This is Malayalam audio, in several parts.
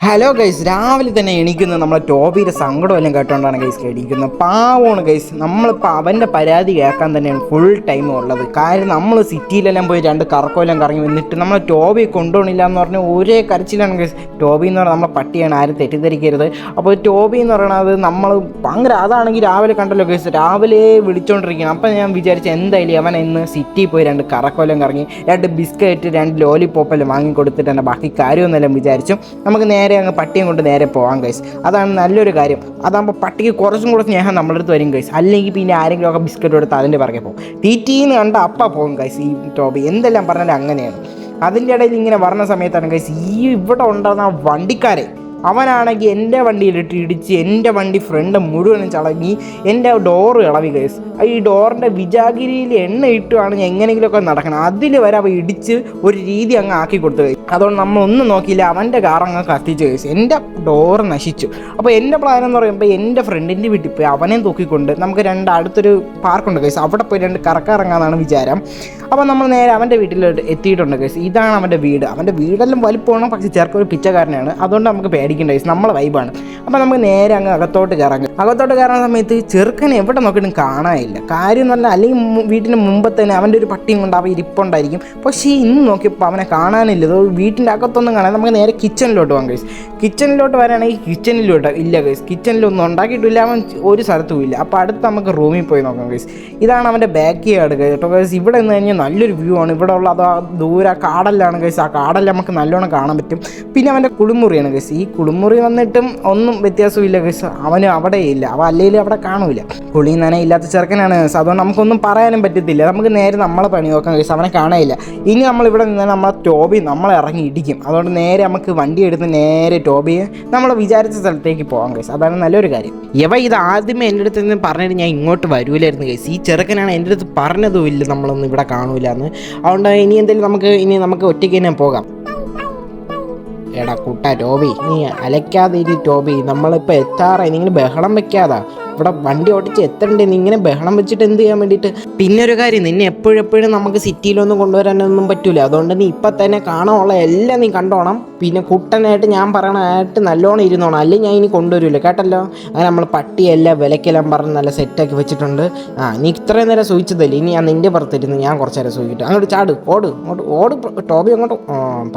ഹലോ ഗൈസ് രാവിലെ തന്നെ എണീക്കുന്ന നമ്മളെ ടോബിയുടെ സങ്കടം എല്ലാം കേട്ടോണ്ടാണ് ഗൈസ് എണീക്കുന്നത്. പാവമാണ് ഗൈസ് നമ്മളിപ്പോൾ അവന്റെ പരാതി കേൾക്കാൻ തന്നെയാണ് ഫുൾ ടൈം ഉള്ളത്. കാര്യം നമ്മൾ സിറ്റിയിലെല്ലാം പോയി രണ്ട് കറക്കമെല്ലാം കറങ്ങി വന്നിട്ട് നമ്മളെ ടോബി കൊണ്ടുപോകണില്ല എന്ന് പറഞ്ഞാൽ ഒരേ കരച്ചിലാണ് ഗൈസ് ടോബി എന്ന് പറഞ്ഞാൽ നമ്മളെ പട്ടിയാണ് ആരും തെറ്റിദ്ധരിക്കരുത്. അപ്പോൾ ടോബി എന്ന് പറയുന്നത് നമ്മൾ ഭയങ്കര അതാണെങ്കിൽ രാവിലെ കണ്ടല്ലോ ഗൈസ് രാവിലെ വിളിച്ചുകൊണ്ടിരിക്കണം അപ്പോൾ ഞാൻ വിചാരിച്ചു എന്തായാലും അവൻ ഇന്ന് സിറ്റിയിൽ പോയി രണ്ട് കറക്കമെല്ലാം കറങ്ങി രണ്ട് ബിസ്ക്കറ്റ് രണ്ട് ലോലിപോപ്പെല്ലാം വാങ്ങിക്കൊടുത്തിട്ട് വാങ്ങി കൊടുത്തിട്ട് എന്റെ ബാക്കി കാര്യമൊന്നെല്ലാം വിചാരിച്ചു. നമുക്ക് നേരെ അങ്ങ് പട്ടിയും കൊണ്ട് നേരെ പോകാം കൈസ് അതാണ് നല്ലൊരു കാര്യം. അതാകുമ്പോൾ പട്ടിക്ക് കുറച്ചും കൂടെ സ്നേഹം നമ്മുടെ അടുത്ത് വരും കൈസ് അല്ലെങ്കിൽ പിന്നെ ആരെങ്കിലും ഒക്കെ ബിസ്ക്കറ്റ് കൊടുത്ത് അതിന്റെ പിറകെ പോകും. തീറ്റീന്ന് കണ്ട അപ്പ പോകും കൈസ് ഈ ടോബി. എന്തെല്ലാം പറഞ്ഞാലും അങ്ങനെയാണ്. അതിന്റെ ഇടയിൽ ഇങ്ങനെ വരണ സമയത്താണ് കൈസ് ഈ ഇവിടെ ഉണ്ടാകുന്ന വണ്ടിക്കാരെ അവനാണെങ്കിൽ എന്റെ വണ്ടിയിലിട്ട് ഇടിച്ച് എന്റെ വണ്ടി ഫ്രണ്ട് മുഴുവനും ചളങ്ങി എന്റെ ഡോർ ഇളവി കേസ് ഈ ഡോറിന്റെ വിജാഗിരിയിൽ എണ്ണ ഇട്ടുവാണെങ്കിൽ എങ്ങനെയെങ്കിലുമൊക്കെ നടക്കണം. അതിൽ വരെ അവ ഇടിച്ച് ഒരു രീതി അങ്ങ് ആക്കി കൊടുത്തു കഴിഞ്ഞു അതുകൊണ്ട് നമ്മളൊന്നും നോക്കിയില്ല. അവന്റെ കാർ അങ്ങ് കത്തിച്ച് കേസ് എന്റെ ഡോർ നശിച്ചു. അപ്പോൾ എന്റെ പ്ലാൻ എന്ന് പറയുമ്പോൾ എന്റെ ഫ്രണ്ടിന്റെ വീട്ടിൽ പോയി അവനെ തൂക്കിക്കൊണ്ട് നമുക്ക് രണ്ട് അടുത്തൊരു പാർക്കുണ്ട് കേസ് അവിടെ പോയി രണ്ട് കറക്കിറങ്ങാന്നാണ് വിചാരം. അപ്പോൾ നമ്മൾ നേരെ അവന്റെ വീട്ടിൽ എത്തിയിട്ടുണ്ട് കേസ് ഇതാണ് അവന്റെ വീട്. അവന്റെ വീടെല്ലാം വലിപ്പമാണ് പക്ഷേ ചെറുക്കൊരു പിച്ചക്കാരനാണ്. അതുകൊണ്ട് നമുക്ക് പേടിക്കേണ്ട ഗൈസ് നമ്മളെ വൈബാണ് അപ്പോൾ നമുക്ക് നേരെ അങ്ങ് അകത്തോട്ട് കയറാം. അകത്തോട്ട് കയറുന്ന സമയത്ത് ചെറുക്കനെ എവിടെ നോക്കിയിട്ടും കാണാനില്ല. കാര്യം എന്ന് പറഞ്ഞാൽ അല്ലെങ്കിൽ വീട്ടിന് മുമ്പ് തന്നെ അവന്റെ ഒരു പട്ടിയും കൊണ്ട് അവൻ ഇരിപ്പുണ്ടായിരിക്കും. പക്ഷേ ഇന്ന് നോക്കിയപ്പോൾ അവനെ കാണാനില്ല. വീട്ടിന്റെ അകത്തൊന്നും കാണാൻ നമുക്ക് നേരെ കിച്ചണിലോട്ട് പോകാം ഗൈസ് കിച്ചണിലോട്ട് വരാണെങ്കിൽ കിച്ചണിലോട്ട് ഇല്ല ഗൈസ് കിച്ചണിലൊന്നും ഉണ്ടാക്കിയിട്ടില്ല. അവൻ ഒരു സ്ഥലത്തും ഇല്ല. അപ്പോൾ അടുത്ത് നമുക്ക് റൂമിൽ പോയി നോക്കാം ഗൈസ് ഇതാണ് അവന്റെ ബാക്ക് യാർഡ് കേട്ടോ ഗൈസ് ഇവിടെ നിന്ന് കഴിഞ്ഞാൽ നല്ലൊരു വ്യൂ ആണ്. ഇവിടെ ഉള്ള അത് ദൂരെ കാടല്ലാണ് ഗൈസ് ആ കാടെല്ലാം നമുക്ക് നല്ലോണം കാണാൻ പറ്റും. പിന്നെ അവന്റെ കുളിമുറിയാണ് ഗൈസ് ഈ കുളിമുറി വന്നിട്ടും ഒന്നും വ്യത്യാസമില്ല ഗൈസ്. അവന് അവിടെ ഇല്ല. അവ അല്ലെങ്കിൽ അവിടെ കാണൂല. കുളി നനയില്ലാത്ത ചെറുക്കനാണ്. അതുകൊണ്ട് നമുക്കൊന്നും പറയാനും പറ്റത്തില്ല. നമുക്ക് നേരെ നമ്മളെ പണി നോക്കാം ഗൈസ്. അവനെ കാണാനില്ല ഇനി നമ്മൾ ഇവിടെ നിന്ന് നമ്മളെ ടോബി നമ്മളെ ഇറങ്ങി ഇടിക്കും. അതുകൊണ്ട് നേരെ നമുക്ക് വണ്ടി എടുത്ത് നേരെ ടോബിയെ നമ്മൾ വിചാരിച്ച സ്ഥലത്തേക്ക് പോകാം ഗൈസ്. അതാണ് നല്ലൊരു കാര്യം. ഇവ ഇത് ആദ്യമേ എന്റെ അടുത്ത് നിന്ന് പറഞ്ഞിട്ട് ഞാൻ ഇങ്ങോട്ട് വരൂലായിരുന്നു ഗൈസ്. ഈ ചെറുക്കനാണ് എന്റെ അടുത്ത് പറഞ്ഞതും ഇല്ല. നമ്മളൊന്നും ഇവിടെ കാണൂല എന്ന് അതുകൊണ്ട് ഇനി എന്തെങ്കിലും നമുക്ക് ഇനി നമുക്ക് ഒറ്റയ്ക്ക് തന്നെ പോകാം. എടാ കുട്ട ടോബി നീ അലക്കാതെ ഇരി ടോബി. നമ്മളിപ്പോൾ എത്താറായി. നിങ്ങൾ ബഹളം വെക്കാതാ. ഇവിടെ വണ്ടി ഓടിച്ച് എത്തണ്ടേ? നീ ഇങ്ങനെ ബഹളം വെച്ചിട്ട് എന്ത് ചെയ്യാൻ വേണ്ടിയിട്ട്? പിന്നെ ഒരു കാര്യം നിന്നെ എപ്പോഴും എപ്പോഴും നമുക്ക് സിറ്റിയിലൊന്നും കൊണ്ടുവരാനൊന്നും പറ്റൂല. അതുകൊണ്ട് നീ ഇപ്പം തന്നെ കാണാനുള്ള എല്ലാം നീ കണ്ടോണം. പിന്നെ കുട്ടനായിട്ട് ഞാൻ പറയണായിട്ട് നല്ലോണം ഇരുന്നോണം. അല്ലെങ്കിൽ ഞാൻ ഇനി കൊണ്ടുവരില്ല കേട്ടല്ലോ? അങ്ങനെ നമ്മൾ പട്ടിയെല്ലാം വിലക്കെല്ലാം പറഞ്ഞ് നല്ല സെറ്റാക്കി വെച്ചിട്ടുണ്ട്. ആ നീ ഇത്രയും നേരം സൂചിച്ചതല്ലേ? ഇനി ഞാൻ നിന്റെ പുറത്തിരുന്ന് ഞാൻ കുറച്ച് നേരം സൂചിക്കട്ടെ. അങ്ങോട്ട് ചാട് ഓട് അങ്ങോട്ട് ഓട് ടോബി അങ്ങോട്ട്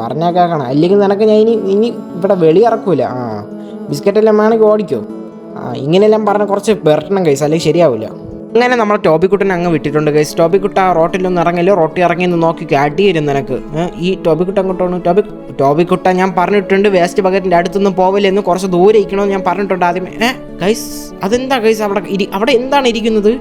പറഞ്ഞാൽ കേൾക്കണം. അല്ലെങ്കിൽ നിനക്ക് ഞാൻ ഇനി ഇനി ഇവിടെ വെളി ഇറക്കൂല ആ ബിസ്ക്കറ്റ് എല്ലാം വേണമെങ്കിൽ ഓടിക്കോ. ഇങ്ങനെയെല്ലാം പറഞ്ഞ് കുറച്ച് വരട്ടണം കൈസ് അല്ലെങ്കിൽ ശരിയാവില്ല. അങ്ങനെ നമ്മൾ ടോബിക്കുട്ടനെ അങ്ങ് വിട്ടിട്ടുണ്ട് കൈസ് ടോബിക്കുട്ട റോട്ടിലൊന്നും ഇറങ്ങില്ലോ റോട്ടിൽ ഇറങ്ങി നോക്കി അടിയിരുന്നു നിനക്ക്. ഈ ടോബിക്കുട്ട അങ്ങോട്ടാണ്. ടോബി ടോബിക്കുട്ട ഞാൻ പറഞ്ഞിട്ടുണ്ട് വേസ്റ്റ് ബക്കറ്റിന്റെ അടുത്തൊന്നും പോവില്ലെന്ന് കുറച്ച് ദൂരെ ഇരിക്കണമെന്ന് ഞാൻ പറഞ്ഞിട്ടുണ്ട് ആദ്യമേ. ഏ ഗൈസ് അതെന്താ ഗൈസ് അവിടെ ഇരി അവിടെ എന്താണ് ഇരിക്കുന്നത്?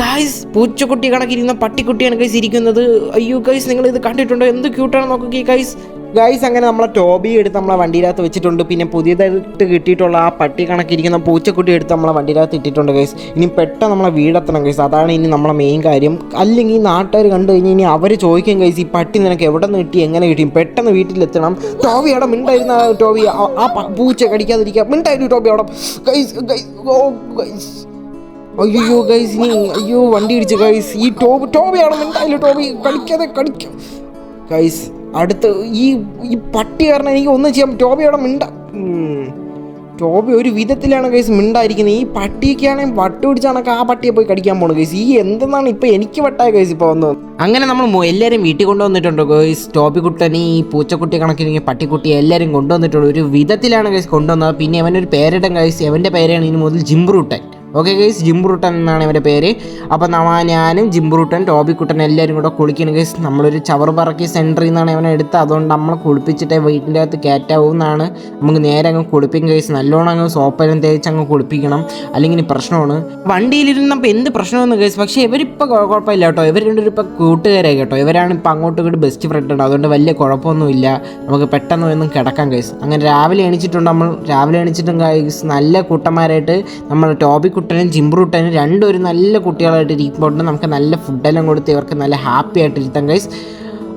ഗൈസ് പൂച്ചക്കുട്ടി കണക്കിരിക്കുന്ന പട്ടിക്കുട്ടിയാണ് ഗൈസ് ഇരിക്കുന്നത്. അയ്യോ ഗൈസ് നിങ്ങൾ ഇത് കണ്ടിട്ടുണ്ടോ? എന്ത് ക്യൂട്ടാണ് നോക്കുക ഗൈസ് ഗൈസ് അങ്ങനെ നമ്മളെ ടോബി എടുത്ത് നമ്മളെ വണ്ടിയിലകത്ത് വെച്ചിട്ടുണ്ട്. പിന്നെ പുതിയതായിട്ട് കിട്ടിയിട്ടുള്ള ആ പട്ടി കണക്കിരിക്കുന്ന പൂച്ചക്കുട്ടി എടുത്ത് നമ്മളെ വണ്ടിയിലകത്ത് ഇട്ടിട്ടുണ്ട് ഗൈസ് ഇനി പെട്ടെന്ന് നമ്മളെ വീടെത്തണം ഗൈസ് അതാണ് ഇനി നമ്മളെ മെയിൻ കാര്യം. അല്ലെങ്കിൽ നാട്ടുകാർ കണ്ടു കഴിഞ്ഞാൽ ഇനി അവർ ചോദിക്കും ഗൈസ് ഈ പട്ടി നിനക്ക് എവിടെ നിന്ന് കിട്ടി? എങ്ങനെ കിട്ടി? പെട്ടെന്ന് വീട്ടിലെത്തണം. ടോബി അവിടെ മിണ്ടായിരുന്ന ടോബി? ആ- പൂച്ച കടിക്കാതിരിക്കുക മിണ്ടായിരുന്നു ടോബി അവിടെ. ഗൈസ് ഗൈസ് ഓ ഗൈസ് അയ്യോ ഗൈസ് ഇനി അയ്യോ വണ്ടി ഇടിച്ചു ഗൈസ് ഈ ടോബി ടോബിയാണ് മിണ്ടായില്ല ടോബി. കടിക്കാതെ കടിക്കും. ഗൈസ് അടുത്ത് ഈ ഈ പട്ടി കാരണം എനിക്ക് ഒന്നും ചെയ്യാം ടോബി അവിടെ മിണ്ട ടോബി ഒരു വിധത്തിലാണ് കേസ് മിണ്ടായിരിക്കുന്നത്. ഈ പട്ടിയൊക്കെയാണെങ്കിൽ വട്ട് പിടിച്ചാണൊക്കെ ആ പട്ടിയെ പോയി കടിക്കാൻ പോണു കേസ് ഈ എന്തെന്നാണ് ഇപ്പൊ എനിക്ക് വട്ടായ കേസ് ഇപ്പോൾ വന്നത്. അങ്ങനെ നമ്മൾ എല്ലാവരും വീട്ടിൽ കൊണ്ടുവന്നിട്ടുണ്ട് ഗേസ് ടോബി കുട്ടനെ ഈ പൂച്ചക്കുട്ടി കണക്കിന് പട്ടിക്കുട്ടി എല്ലാവരും കൊണ്ടുവന്നിട്ടുണ്ട് ഒരു വിധത്തിലാണ് കേസ് കൊണ്ടുവന്നത്. പിന്നെ അവനൊരു പേരിടം കേസ് അവന്റെ പേരാണ് ഇനി മുതൽ ജിംബ്രൂട്ടൻ ഓക്കെ ഗൈസ് ജിംബ്രൂട്ടൻ എന്നാണ് ഇവന്റെ പേര്. അപ്പോൾ നമ്മൾ ഞാനും ജിംബ്രൂട്ടൻ ടോബിക്കുട്ടൻ എല്ലാവരും കൂടെ കുളിക്കണം ഗൈസ് നമ്മളൊരു ചവർ പറക്കി സെന്ററിൽ നിന്നാണ് ഇവനെ എടുത്ത് അതുകൊണ്ട് നമ്മൾ കുളിപ്പിച്ചിട്ട് വീട്ടിന്റെ അകത്ത് കയറ്റാവും എന്നാണ്. നമുക്ക് നേരെ അങ്ങ് കുളിപ്പിക്കും ഗൈസ് നല്ലോണം അങ്ങ് സോപ്പെല്ലാം തേച്ച് അങ്ങ് കുളിപ്പിക്കണം. അല്ലെങ്കിൽ പ്രശ്നമാണ്. വണ്ടിയിലിരുന്നപ്പോൾ എന്ത് പ്രശ്നമെന്ന് ഗൈസ് പക്ഷേ ഇവരിപ്പോൾ കുഴപ്പമില്ല കേട്ടോ. ഇവർ രണ്ടുപേരും ഇപ്പോൾ കൂട്ടുകാരായി കേട്ടോ. ഇവരാണ് ഇപ്പോൾ അങ്ങോട്ടും ഇങ്ങോട്ട് ബെസ്റ്റ് ഫ്രണ്ട് ഉണ്ട് അതുകൊണ്ട് വലിയ കുഴപ്പമൊന്നുമില്ല. നമുക്ക് പെട്ടെന്ന് ഒന്നും കിടക്കാം ഗൈസ് അങ്ങനെ രാവിലെ എണീച്ചിട്ടുണ്ട് നമ്മൾ. രാവിലെ എണീച്ചിട്ടും ഗൈസ് നല്ല കൂട്ടന്മാരായിട്ട് നമ്മൾ ടോബിക്കുട്ടനും ജിംബ്രൂട്ടനും രണ്ടും ഒരു നല്ല കുട്ടികളായിട്ട് ഇരിക്കുമ്പോൾ നമുക്ക് നല്ല ഫുഡെല്ലാം കൊടുത്ത് ഇവർക്ക് നല്ല ഹാപ്പി ആയിട്ട് ഇരുത്താം ഗൈസ്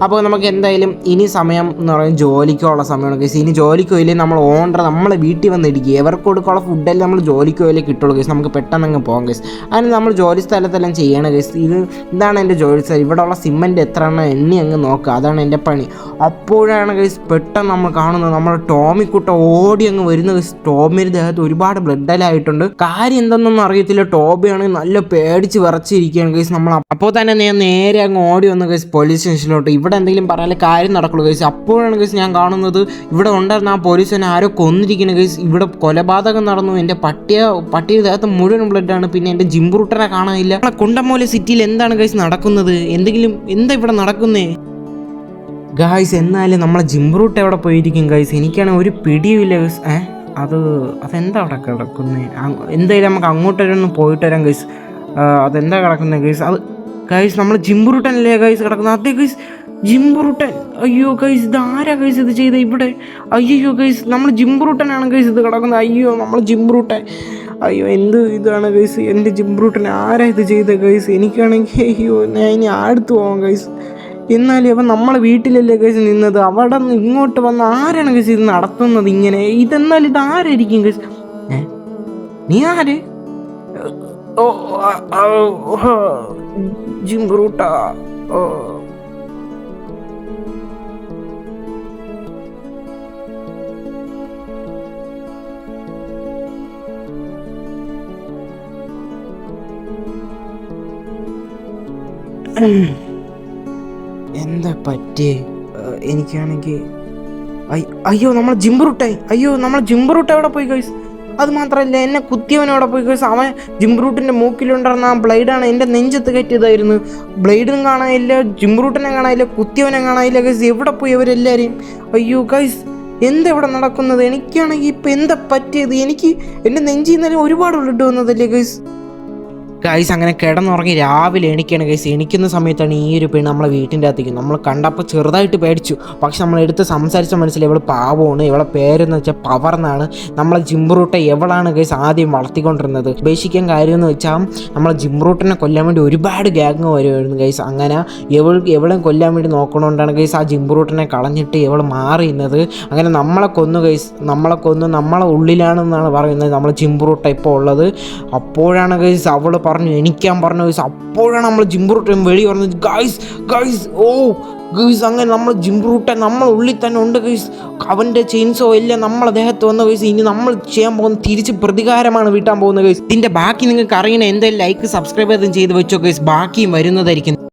അപ്പോൾ നമുക്ക് എന്തായാലും ഇനി സമയം എന്ന് പറയുന്നത് ജോലിക്കുള്ള സമയമാണ് കേസ് ഇനി ജോലിക്ക് പോയില്ലേ നമ്മൾ ഓണർ നമ്മളെ വീട്ടിൽ വന്ന് ഇടിക്കുക. എവർക്ക് കൊടുക്കാനുള്ള ഫുഡെല്ലാം നമ്മൾ ജോലിക്ക് പോയാലേ കിട്ടുള്ളൂ കേസ് നമുക്ക് പെട്ടെന്ന് അങ്ങ് പോകാം കേസ് അതിന് നമ്മൾ ജോലി സ്ഥലത്തെല്ലാം ചെയ്യണം കേസ് ഇത് ഇതാണ് എന്റെ ജോലി സ്ഥലം. ഇവിടെ ഉള്ള സിമെന്റ് എത്ര എണ്ണം എണ്ണി അങ്ങ് നോക്കുക. അതാണ് എന്റെ പണി. അപ്പോഴാണ് കേസ് പെട്ടെന്ന് നമ്മൾ കാണുന്നത് നമ്മുടെ ടോമിക്കുട്ട ഓടി അങ്ങ് വരുന്ന കേസ് ടോമിയുടെ ദേഹത്ത് ഒരുപാട് ബ്ലഡലായിട്ടുണ്ട് കാര്യം എന്തെന്നൊന്നും അറിയത്തില്ല. ടോബിയാണെങ്കിൽ നല്ല പേടിച്ച് വിറച്ചിരിക്കുകയാണ് കേസ് നമ്മൾ അപ്പോൾ തന്നെ ഞാൻ നേരെ അങ്ങ് ഓടി വന്ന കേസ് പോലീസ് സ്റ്റേഷനിലോട്ട് ഇവിടെ എന്തെങ്കിലും പറയാൻ കാര്യം നടക്കുള്ളൂ കേസ് അപ്പോഴാണ് കേസ് ഞാൻ കാണുന്നത്. ഇവിടെ ഉണ്ടായിരുന്ന ആ പോലീസിനെ ആരോ കൊന്നിരിക്കുന്ന കേസ് ഇവിടെ കൊലപാതകം നടന്നു. എന്റെ പട്ടിയ പട്ടിയുടെ ദേഹത്ത് മുഴുവൻ ബ്ലഡാണ് പിന്നെ എന്റെ ജിംബ്രൂട്ടനെ കാണാനില്ല. കുണ്ടമോലെ സിറ്റിയിൽ എന്താണ് കേസ് നടക്കുന്നത്? എന്തെങ്കിലും എന്താ ഇവിടെ നടക്കുന്നേ? ഗായ്സ് എന്നാലും നമ്മളെ ജിംബ്രൂട്ട് എവിടെ പോയിരിക്കും ഗായ്സ് എനിക്കാണെങ്കിൽ ഒരു പിടിയുമില്ല ഗൈസ് ഏ? അത് അതെന്താ അവിടെ കിടക്കുന്നത് എന്തായാലും നമുക്ക് അങ്ങോട്ട് വരെ ഒന്ന് പോയിട്ട് വരാം ഗൈസ് അതെന്താ കിടക്കുന്നത് ഗൈസ് അത് ഗൈസ് നമ്മൾ ജിംബ്രൂട്ടനല്ലേ ഗൈസ് കിടക്കുന്നത്? അതേ ഗൈസ് ജിംബ്രൂട്ടൻ അയ്യോ കൈസ് ഇത് ആരാ കൈസ് ഇത് ചെയ്ത ഇവിടെ? അയ്യോ കൈസ് നമ്മൾ ജിംബ്രൂട്ടനാണ് കൈസ് ഇത് കിടക്കുന്നത്. അയ്യോ നമ്മൾ ജിംബ്രൂട്ടൻ അയ്യോ എന്ത് ഇതാണ് കൈസ് എന്റെ ജിംബ്രൂട്ടൻ ആരാ ഇത് ചെയ്ത കൈസ് എനിക്കാണെങ്കിൽ അയ്യോ ഞാൻ ഇനി അടുത്ത് പോവാം കൈസ് എന്നാലും അപ്പം നമ്മളെ വീട്ടിലല്ലേ കേസ് നിന്നത്? അവിടെ നിന്ന് ഇങ്ങോട്ട് വന്ന് ആരാണ് കേസ് ഇത് നടത്തുന്നത് ഇങ്ങനെ? ഇതെന്നാൽ ഇത് ആരായിരിക്കും കേസ് നീ ആര്? ഓ, ജിംബ്രൂട്ട ഓ. എന്താ പറ്റിയേ? എനിക്കാണെങ്കിൽ അയ്യോ നമ്മൾ ജിംബ്രൂട്ടായി അയ്യോ നമ്മൾ ജിംബ്രൂട്ട് എവിടെ പോയി കഴിച്ചു അത് മാത്രമല്ല എന്നെ കുത്തിയവൻ അവിടെ പോയി കഴിച്ചു അവൻ ജിംബ്രൂട്ടിന്റെ മൂക്കിലുണ്ടായിരുന്ന ആ ബ്ലേഡാണ് എന്റെ നെഞ്ചത്ത് കയറ്റിയതായിരുന്നു. ബ്ലേഡും കാണാനില്ല ജിംബ്രൂട്ടിനെ കാണാനില്ല കുത്തിയവനെ കാണാനില്ല ഗൈസ് എവിടെ പോയി അവരെല്ലാവരെയും അയ്യോ എന്താ ഇവിടെ നടക്കുന്നത്? എനിക്കാണെങ്കിൽ ഇപ്പം എന്താ പറ്റിയത്? എനിക്ക് എന്റെ നെഞ്ചിൽ ഒരുപാട് ബ്ലഡ് വന്നതല്ലേ ഗൈസ് ഗൈസ് അങ്ങനെ കിടന്നുറങ്ങി രാവിലെ എണിക്കാണ് ഗൈസ് എണിക്കുന്ന സമയത്താണ് ഈ ഒരു പെണ്ണ് നമ്മളെ വീട്ടിന്റെ അകത്തേക്ക്. നമ്മൾ കണ്ടപ്പോൾ ചെറുതായിട്ട് പേടിച്ചു. പക്ഷെ നമ്മൾ എടുത്ത് സംസാരിച്ച മനസ്സിൽ ഇവൾ പാവമാണ് ഇവളെ പേരെന്ന് വെച്ചാൽ പവർ എന്നാണ്. നമ്മളെ ജിംറൂട്ടെ എവളാണ് ഗൈസ് ആദ്യം വളർത്തിക്കൊണ്ടിരുന്നത്? ഉപേക്ഷിക്കാൻ കാര്യം എന്ന് വെച്ചാൽ നമ്മളെ ജിംറൂട്ടിനെ കൊല്ലാൻ വേണ്ടി ഒരുപാട് ഗ്യാങ് വരുമായിരുന്നു ഗൈസ് അങ്ങനെ എവൾ എവളെ കൊല്ലാൻ വേണ്ടി നോക്കണോണ്ടാണ് ഗൈസ് ആ ജിംറൂട്ടിനെ കളഞ്ഞിട്ട് ഇവൾ മാറിയുന്നത് അങ്ങനെ നമ്മളെ കൊന്നു ഗൈസ് നമ്മളെ കൊന്നു നമ്മളെ ഉള്ളിലാണെന്നാണ് പറയുന്നത്. നമ്മളെ ജിംറൂട്ട ഇപ്പോൾ ഉള്ളത്. അപ്പോഴാണ് ഗൈസ് അവൾ പറഞ്ഞു എണിക്കാൻ പറഞ്ഞു ഗൈസ് അപ്പോഴാണ് നമ്മൾ ജിംബ്രൂട്ടൻ വെളി പറഞ്ഞത്. ഗൈസ് ഗൈസ് ഓ ഗൈസ് അങ്ങനെ നമ്മൾ ജിംബ്രൂട്ടൻ നമ്മൾ ഉള്ളിൽ തന്നെ ഉണ്ട് ഗൈസ് അവന്റെ ചെയിൻസോ എല്ലാം നമ്മൾ അദ്ദേഹത്ത് വന്ന ഗൈസ് ഇനി നമ്മൾ ചെയ്യാൻ പോകുന്ന തിരിച്ച് പ്രതികാരമാണ് വീട്ടാൻ പോകുന്നത് ഗൈസ് ഇതിന്റെ ബാക്കി നിങ്ങൾക്ക് അറിയണ എന്തായാലും ലൈക്ക് സബ്സ്ക്രൈബ് ചെയ്തും ചെയ്ത് വെച്ചോ ഗൈസ് ബാക്കിയും വരുന്നതായിരിക്കും.